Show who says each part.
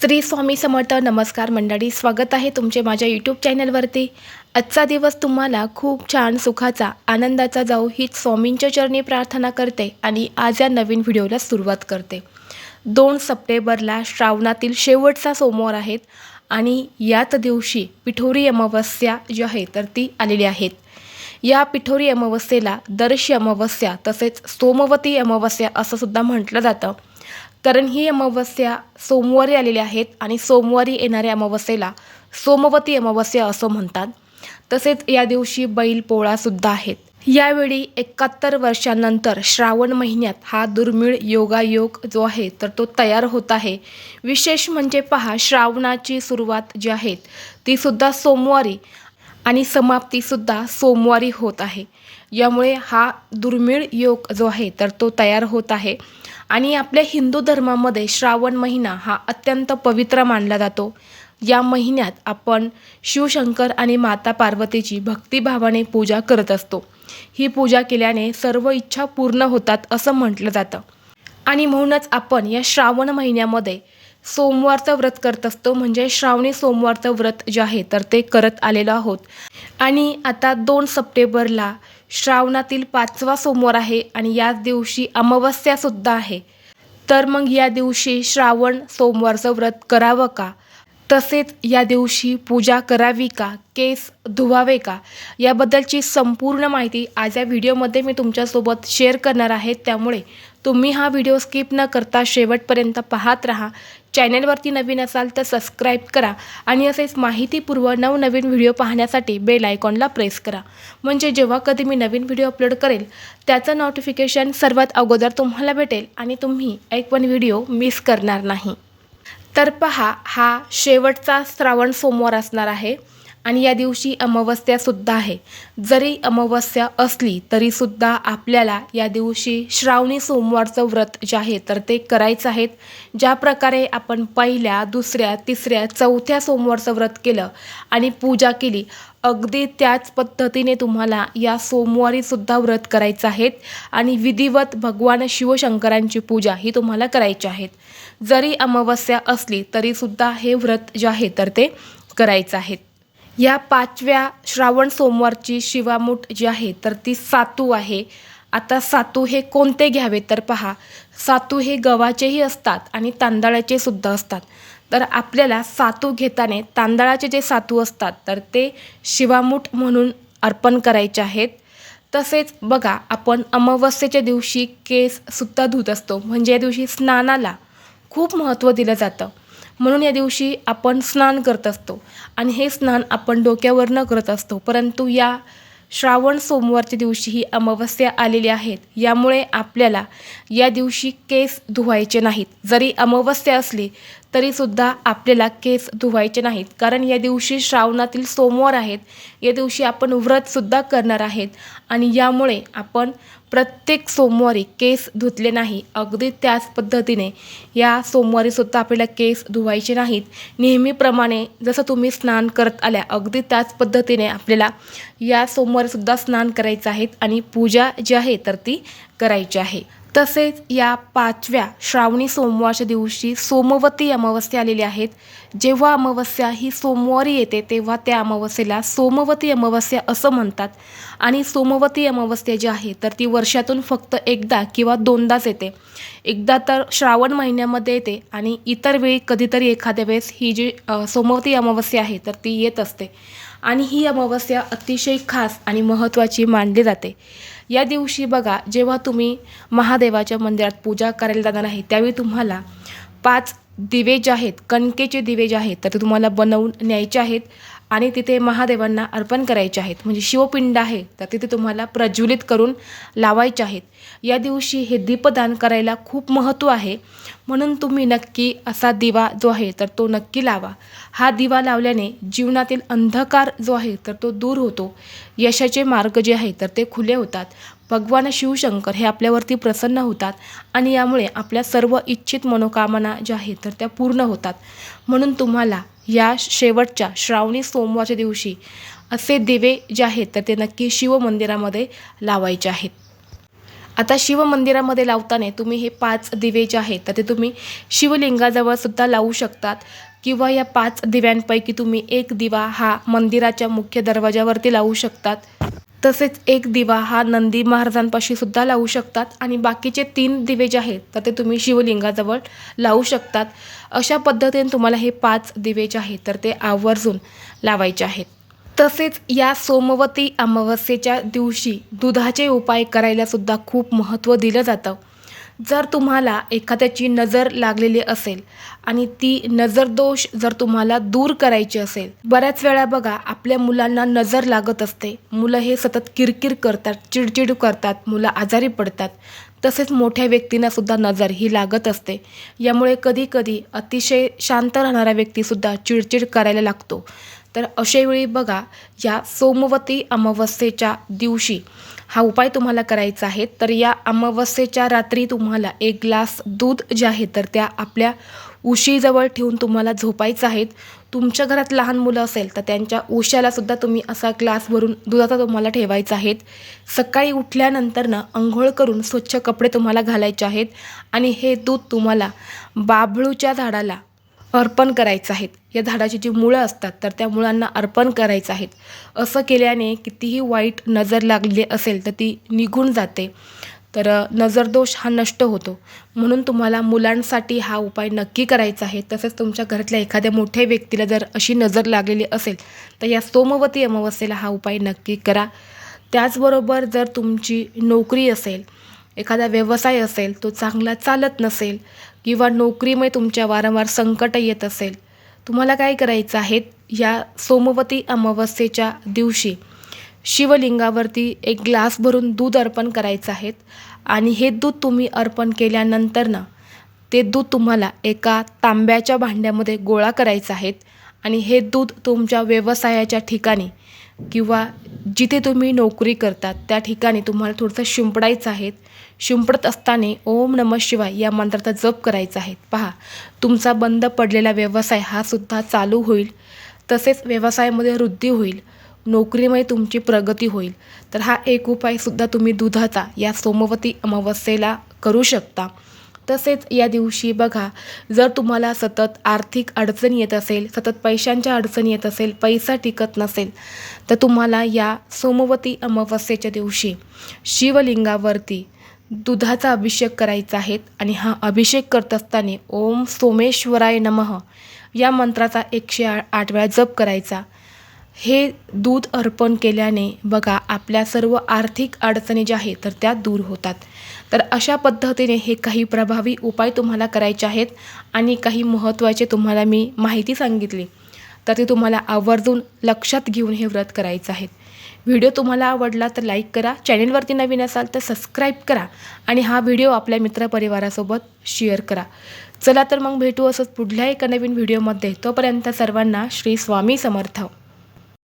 Speaker 1: श्री स्वामी समर्थ नमस्कार मंडळी स्वागत आहे तुमचे माझ्या यूट्यूब चॅनलवरती आजचा दिवस तुम्हाला खूप छान सुखाचा आनंदाचा जाऊ हीच स्वामींच्या चरणी प्रार्थना करते आणि आज या नवीन व्हिडिओला सुरुवात करते. दोन सप्टेंबरला श्रावणातील शेवटचा सोमवार आहेत आणि याच दिवशी पिठोरी अमावस्या जी आहे तर ती आलेली आहेत या पिठोरी अमावस्येला दर्शी अमावस्या तसेच सोमवती अमावस्या असं सुद्धा म्हटलं जातं. कारण ही अमावस्या सोमवारी आलेली आहेत आणि सोमवारी येणाऱ्या अमावस्येला सोमवती अमावस्या असं म्हणतात. तसेच या दिवशी बैलपोळासुद्धा आहेत. यावेळी एकाहत्तर वर्षांनंतर श्रावण महिन्यात हा दुर्मिळ योगायोग जो आहे तर तो तयार होत आहे. विशेष म्हणजे पहा श्रावणाची सुरुवात जी आहे तीसुद्धा सोमवारी आणि समाप्तीसुद्धा सोमवारी होत आहे. यामुळे हा दुर्मिळ योग जो आहे तर तो तयार होत आहे. आणि आपल्या हिंदू धर्मामध्ये श्रावण महिना हा अत्यंत पवित्र मानला जातो. या महिन्यात आपण शिवशंकर आणि माता पार्वतीची भक्तिभावाने पूजा करत असतो. ही पूजा केल्याने सर्व इच्छा पूर्ण होतात असं म्हटलं जातं. आणि म्हणूनच आपण या श्रावण महिन्यामध्ये सोमवारचं व्रत करत असतो. म्हणजे श्रावणी सोमवारचं व्रत जे आहे तर ते करत आलेलो आहोत. आणि आता दोन सप्टेंबरला श्रावणातील पाचवा सोमवार आहे आणि याच दिवशी अमावस्यासुद्धा आहे. तर मग या दिवशी श्रावण सोमवारचं व्रत करावं का? तसेच या दिवशी पूजा करावी का? केस धुवावे का? याबद्दलची संपूर्ण माहिती आज या व्हिडिओमध्ये मी तुमच्यासोबत शेअर करणार आहे. त्यामुळे तुम्ही हा व्हिडिओ स्किप न करता शेवटपर्यंत पाहत राहा. चॅनलवरती नवीन असाल तर सबस्क्राईब करा आणि असेच माहितीपूर्व नवनवीन व्हिडिओ पाहण्यासाठी बेल आयकॉनला प्रेस करा. म्हणजे जेव्हा कधी मी नवीन व्हिडिओ अपलोड करेल त्याचं नोटिफिकेशन सर्वात अगोदर तुम्हाला भेटेल आणि तुम्ही एक पण व्हिडिओ मिस करणार नाही. तर पहा हा शेवटचा श्रावण सोमवार असणार आहे. आणि या दिवशी अमावस्यासुद्धा आहे. जरी अमावस्या असली तरीसुद्धा आपल्याला या दिवशी श्रावणी सोमवारचं व्रत जे आहे तर ते करायचं आहेत ज्या प्रकारे आपण पहिल्या दुसऱ्या तिसऱ्या चौथ्या सोमवारचं व्रत केलं आणि पूजा केली अगदी त्याच पद्धतीने तुम्हाला या सोमवारीसुद्धा व्रत करायचं आहेत आणि विधिवत भगवान शिवशंकरांची पूजा ही तुम्हाला करायची आहेत जरी अमावस्या असली तरीसुद्धा हे व्रत जे आहे तर ते करायचं आहेत या पाचव्या श्रावण सोमवारची शिवामूठ जी आहे तर ती सातू आहे. आता सातू हे कोणते घ्यावे तर पहा. सातू हे गव्हाचेही असतात आणि तांदळाचे सुद्धा असतात. तर आपल्याला सातू घेताना तांदळाचे जे सातू असतात तर ते शिवामूठ म्हणून अर्पण करायचे आहेत. तसेच बघा आपण अमावस्येच्या दिवशी केस सुद्धा धुत असतो. म्हणजे या दिवशी स्नानाला खूप महत्त्व दिलं जातं. म्हणून या दिवशी आपण स्नान करत असतो. आणि हे स्नान आपण डोक्यावरनं करत असतो. परंतु या श्रावण सोमवारच्या दिवशी ही अमावस्या आलेली आहेत. यामुळे आपल्याला या दिवशी केस धुवायचे नाहीत. जरी अमावस्या असली तरीसुद्धा आपल्याला केस धुवायचे नाहीत. कारण या दिवशी श्रावणातील सोमवार आहेत. या दिवशी आपण व्रतसुद्धा करणार आहेत. आणि यामुळे आपण प्रत्येक सोमवारी केस धुतले नाही. अगदी त्याच पद्धतीने या सोमवारीसुद्धा आपल्याला केस धुवायचे नाहीत. नेहमीप्रमाणे जसं तुम्ही स्नान करत आल्या अगदी त्याच पद्धतीने आपल्याला या सोमवारीसुद्धा स्नान करायचं आहे. आणि पूजा जी आहे तर ती करायची आहे. तसेच या पाचव्या श्रावणी सोमवारच्या दिवशी सोमवती अमावस्या आलेली आहेत. जेव्हा अमावस्या ही सोमवारी येते तेव्हा त्या अमावस्येला सोमवती अमावस्या असं म्हणतात. आणि सोमवती अमावस्या जी आहे तर ती वर्षातून फक्त एकदा किंवा दोनदाच येते. एकदा तर श्रावण महिन्यामध्ये येते आणि इतर वेळी कधीतरी एखाद्या वेळेस ही जी सोमवती अमावस्या आहे तर ती येत असते. आणि ही अमावस्या अतिशय खास आणि महत्त्वाची मानली जाते. या दिवशी बघा जेव्हा तुम्ही महादेवाच्या मंदिरात पूजा करायला जाणार आहे त्यावेळी तुम्हाला पाच दिवे जे आहेत कणकेचे दिवे जे आहेत तर ते तुम्हाला बनवून न्यायचे आहेत. आणि तिथे महादेवांना अर्पण करायचे आहेत. म्हणजे शिवपिंड आहे तर तिथे तुम्हाला प्रज्वलित करून लावायचे आहेत. या दिवशी हे दीपदान करायला खूप महत्त्व आहे. म्हणून तुम्ही नक्की असा दिवा जो आहे तर तो नक्की लावा. हा दिवा लावल्याने जीवनातील अंधकार जो आहे तर तो दूर होतो. यशाचे मार्ग जे आहे तर ते खुले होतात. भगवान शिवशंकर हे आपल्यावरती प्रसन्न होतात आणि यामुळे आपल्या सर्व इच्छित मनोकामना ज्या आहेत तर त्या पूर्ण होतात. म्हणून तुम्हाला या शेवटच्या श्रावणी सोमवारच्या दिवशी असे दिवे जे आहेत तर ते नक्की शिवमंदिरामध्ये लावायचे आहेत. आता शिवमंदिरामध्ये लावताना तुम्ही हे पाच दिवे जे आहेत तर ते तुम्ही शिवलिंगाजवळ सुद्धा लावू शकतात किंवा या पाच दिव्यांपैकी तुम्ही एक दिवा हा मंदिराच्या मुख्य दरवाजावरती लावू शकतात. तसेच एक दिवा हा नंदी महाराजांपाशी सुद्धा लावू शकतात आणि बाकीचे तीन दिवे जे आहेत तर ते तुम्ही शिवलिंगाजवळ लावू शकतात. अशा पद्धतीने तुम्हाला हे पाच दिवे जे आहेत तर ते आवर्जून लावायचे आहेत. तसेच या सोमवती अमावस्येच्या दिवशी दुधाचे उपाय करायला सुद्धा खूप महत्त्व दिलं जातं. जर तुम्हाला एखाद्याची नजर लागलेली असेल आणि ती नजर दोष जर तुम्हाला दूर करायची असेल बऱ्याच वेळा बघा आपल्या मुलांना नजर लागत असते. मुलं हे सतत किरकिर करतात चिडचिड करतात मुलं आजारी पडतात. तसेच मोठ्या व्यक्तींनासुद्धा नजर ही लागत असते. यामुळे कधीकधी अतिशय शांत राहणारा व्यक्तीसुद्धा चिडचिड करायला लागतो. तर अशावेळी बघा या सोमवती अमावस्येच्या दिवशी हा उपाय तुम्हाला करायचा आहे. तर या अमावस्येच्या रात्री तुम्हाला एक ग्लास दूध जे आहे तर त्या आपल्या उशीजवळ ठेवून तुम्हाला झोपायचं आहेत तुमच्या घरात लहान मुलं असेल तर त्यांच्या उशालासुद्धा तुम्ही असा ग्लास भरून दुधाचा तुम्हाला ठेवायचा आहेत सकाळी उठल्यानंतरनं अंघोळ करून स्वच्छ कपडे तुम्हाला घालायचे आहेत. आणि हे दूध तुम्हाला बाभळूच्या झाडाला अर्पण करायचं आहेत. या झाडाची जी मुळं असतात तर त्या मुळांना अर्पण करायचं आहेत. असं केल्याने कितीही वाईट नजर लागली असेल तर ती निघून जाते. तर नजरदोष हा नष्ट होतो. म्हणून तुम्हाला मुलांसाठी हा उपाय नक्की करायचा आहे. तसेच तुमच्या घरातल्या एखाद्या मोठ्या व्यक्तीला जर अशी नजर लागलेली असेल तर या सोमवती अमावस्येला हा उपाय नक्की करा. त्याचबरोबर जर तुमची नोकरी असेल एखादा व्यवसाय असेल तो चांगला चालत नसेल किंवा नोकरीमुळे तुमच्या वारंवार संकट येत असेल तुम्हाला काय करायचं आहे? या सोमवती अमावस्येच्या दिवशी शिवलिंगावरती एक ग्लास भरून दूध अर्पण करायचं आहेत आणि हे दूध तुम्ही अर्पण केल्यानंतरनं ते दूध तुम्हाला एका तांब्याच्या भांड्यामध्ये गोळा करायचं आहेत आणि हे दूध तुमच्या व्यवसायाच्या ठिकाणी किंवा जिथे तुम्ही नोकरी करतात त्या ठिकाणी तुम्हाला थोडंसं शिंपडायचं आहे शिंपडत असताना ओम नम शिवाय या मंत्राचा जप करायचा आहे. पहा तुमचा बंद पडलेला व्यवसाय हा सुद्धा चालू होईल. तसेच व्यवसायामध्ये वृद्धी होईल. नोकरीमुळे तुमची प्रगती होईल. तर हा एक उपायसुद्धा तुम्ही दुधाचा या सोमवती अमावस्येला करू शकता. तसेच या दिवशी बघा जर तुम्हाला सतत आर्थिक अडचण येत असेल सतत पैशांच्या अडचण येत असेल पैसा टिकत नसेल तर तुम्हाला या सोमवती अमावस्येच्या दिवशी शिवलिंगावरती दुधाचा अभिषेक करायचा आहे आणि हा अभिषेक करत असताना ओम सोमेश्वराय नमः या मंत्राचा एकशे आठ वेळा जप करायचा. हे दूध अर्पण केल्याने बघा आपल्या सर्व आर्थिक अडचणी ज्या आहेत तर त्या दूर होतात. तर अशा पद्धतीने हे काही प्रभावी उपाय तुम्हाला करायचे आहेत आणि काही महत्त्वाचे तुम्हाला मी माहिती सांगितली. तर ते तुम्हाला आवर्जून लक्षात घेऊन हे व्रत करायचं आहे व्हिडिओ तुम्हाला आवडला तर लाईक करा चॅनेलवरती नवीन असाल तर सबस्क्राईब करा आणि हा व्हिडिओ आपल्या मित्रपरिवारासोबत शेअर करा. चला तर मग भेटू असंच पुढल्या एका नवीन व्हिडिओमध्ये. तोपर्यंत सर्वांना श्री स्वामी समर्थ.